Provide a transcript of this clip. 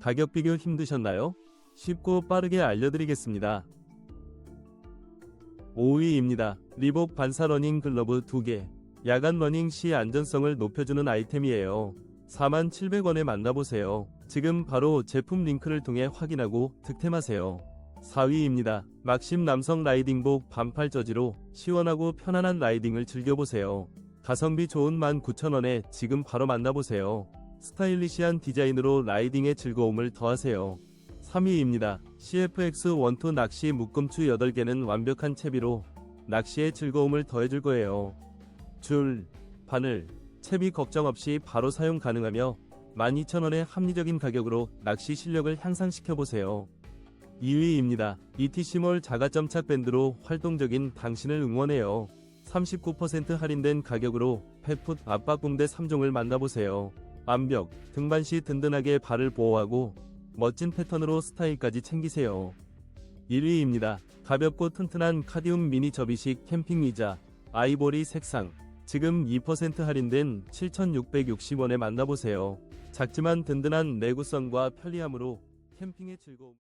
가격 비교 힘드셨나요? 쉽고 빠르게 알려드리겠습니다. 5위입니다. 리복 반사 러닝 글러브 2개. 야간 러닝 시 안전성을 높여주는 아이템이에요. 47,700원에 만나보세요. 지금 바로 제품 링크를 통해 확인하고 득템하세요. 4위입니다. 막심 남성 라이딩복 반팔 저지로 시원하고 편안한 라이딩을 즐겨보세요. 가성비 좋은 19,000원에 지금 바로 만나보세요. 스타일리시한 디자인으로 라이딩의 즐거움을 더하세요. 3위입니다. CFX12 낚시 묶음추 8개는 완벽한 채비로 낚시의 즐거움을 더해줄 거예요. 줄, 바늘, 채비 걱정 없이 바로 사용 가능하며 12,000원의 합리적인 가격으로 낚시 실력을 향상시켜보세요. 2위입니다. ETC몰 자가점착 밴드로 활동적인 당신을 응원해요. 39% 할인된 가격으로 펫풋 압박붕대 3종을 만나보세요. 암벽, 등반 시 든든하게 발을 보호하고 멋진 패턴으로 스타일까지 챙기세요. 1위입니다. 가볍고 튼튼한 카디움 미니 접이식 캠핑 의자 아이보리 색상 지금 2% 할인된 7,660원에 만나보세요. 작지만 든든한 내구성과 편리함으로 캠핑의 즐거움